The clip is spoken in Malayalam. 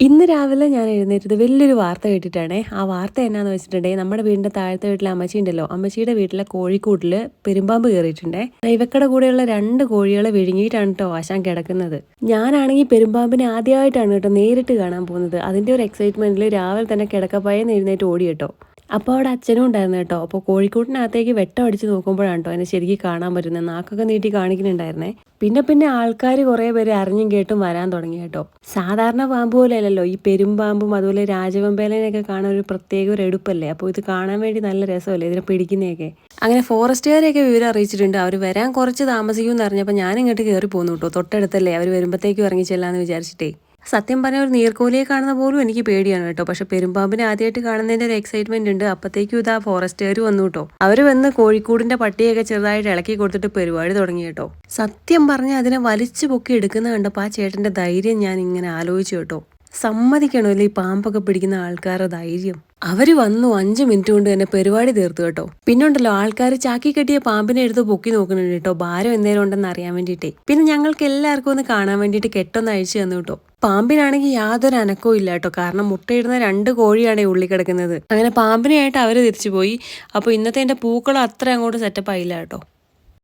ഇന്ന് രാവിലെ ഞാൻ എഴുന്നേറ്റത് വലിയൊരു വാർത്ത കേട്ടിട്ടാണേ. ആ വാർത്ത എന്നാന്ന് വെച്ചിട്ടുണ്ടെങ്കിൽ നമ്മുടെ വീടിന്റെ താഴത്തെ വീട്ടിലെ അമ്മച്ചി ഉണ്ടല്ലോ. അമ്മച്ചിയുടെ വീട്ടിലെ കോഴിക്കൂട്ടിൽ പെരുമ്പാമ്പ് കയറിയിട്ടുണ്ടേ. ഇവക്കടെ കൂടെയുള്ള രണ്ട് കോഴികളെ വിഴുങ്ങിയിട്ടാണ് കേട്ടോ ആശാൻ കിടക്കുന്നത്. ഞാനാണെങ്കിൽ പെരുമ്പാമ്പിനെ ആദ്യമായിട്ടാണ് കേട്ടോ നേരിട്ട് കാണാൻ പോകുന്നത്. അതിന്റെ ഒരു എക്സൈറ്റ്മെന്റിൽ രാവിലെ തന്നെ കിടക്കപ്പായെന്ന് എഴുന്നേറ്റ് ഓടി കേട്ടോ അപ്പോൾ അവിടെ അച്ഛനും ഉണ്ടായിരുന്നു കേട്ടോ. അപ്പോൾ കോഴിക്കോട്ടിനകത്തേക്ക് വെട്ടം അടിച്ച് നോക്കുമ്പോഴാണ് കേട്ടോ അതിനെ ശരിക്കും കാണാൻ പറ്റുന്നത് നാക്കൊക്കെ നീട്ടി കാണിക്കുന്നുണ്ടായിരുന്നേ. പിന്നെ പിന്നെ ആൾക്കാർ കുറേ പേര് അറിഞ്ഞും കേട്ടും വരാൻ തുടങ്ങി കേട്ടോ. സാധാരണ പാമ്പ് പോലെ അല്ലല്ലോ ഈ പെരുമ്പാമ്പും അതുപോലെ രാജവെമ്പേലനെയൊക്കെ കാണാൻ ഒരു പ്രത്യേക ഒരു എടുപ്പല്ലേ? അപ്പോൾ ഇത് കാണാൻ വേണ്ടി നല്ല രസമല്ലേ ഇതിനെ പിടിക്കുന്നതൊക്കെ? അങ്ങനെ ഫോറസ്റ്റുകാരെയൊക്കെ വിവരം അറിയിച്ചിട്ടുണ്ട്. അവർ വരാൻ കുറച്ച് താമസിക്കുമെന്ന് അറിഞ്ഞപ്പോൾ ഞാൻ ഇങ്ങോട്ട് കയറി പോന്നു കേട്ടോ. തൊട്ടടുത്തല്ലേ അവർ വരുമ്പോഴത്തേക്കും ഇറങ്ങി ചെല്ലാന്ന് വിചാരിച്ചിട്ടേ. സത്യം പറഞ്ഞ ഒരു നീർക്കോലിയെ കാണുന്ന പോലും എനിക്ക് പേടിയാണ് കേട്ടോ. പക്ഷെ പെരുമ്പാമ്പിനെ ആദ്യമായിട്ട് കാണുന്നതിന്റെ ഒരു എക്സൈറ്റ്മെന്റ് ഉണ്ട്. അപ്പത്തേക്കും ഇതാ ഫോറസ്റ്റുകാർ വന്നു കേട്ടോ. അവർ വന്ന് കോഴിക്കൂടിന്റെ പട്ടിയൊക്കെ ചെറുതായിട്ട് ഇളക്കി കൊടുത്തിട്ട് പരിപാടി തുടങ്ങി കേട്ടോ. സത്യം പറഞ്ഞ അതിനെ വലിച്ചു പൊക്കി എടുക്കുന്ന കണ്ടപ്പോൾ ആ ചേട്ടന്റെ ധൈര്യം ഞാൻ ഇങ്ങനെ ആലോചിച്ചു കേട്ടോ. സമ്മതിക്കണമല്ലോ ഈ പാമ്പൊക്കെ പിടിക്കുന്ന ആൾക്കാരുടെ ധൈര്യം. അവർ വന്നു അഞ്ച് മിനിറ്റ് കൊണ്ട് തന്നെ പരിപാടി തീർത്തു കേട്ടോ. പിന്നുണ്ടല്ലോ ആൾക്കാർ ചാക്കി കെട്ടിയ പാമ്പിനെ എടുത്ത് പൊക്കി നോക്കുന്നുണ്ട് കേട്ടോ. ഭാരം എന്തേലും ഉണ്ടെന്ന് അറിയാൻ വേണ്ടിയിട്ടേ. പിന്നെ ഞങ്ങൾക്ക് എല്ലാവർക്കും ഒന്ന് കാണാൻ വേണ്ടിയിട്ട് കെട്ടൊന്ന് അഴിച്ചു തന്നു കേട്ടോ. പാമ്പിനാണെങ്കിൽ യാതൊരു അനക്കവും ഇല്ല കേട്ടോ. കാരണം മുട്ടയിടുന്ന രണ്ട് കോഴിയാണ് ഉള്ളി കിടക്കുന്നത്. അങ്ങനെ പാമ്പിനെയായിട്ട് അവർ തിരിച്ചു പോയി അപ്പോൾ ഇന്നത്തെ എന്റെ പൂക്കളം അത്ര അങ്ങോട്ട് സെറ്റപ്പ് ആയില്ല കേട്ടോ.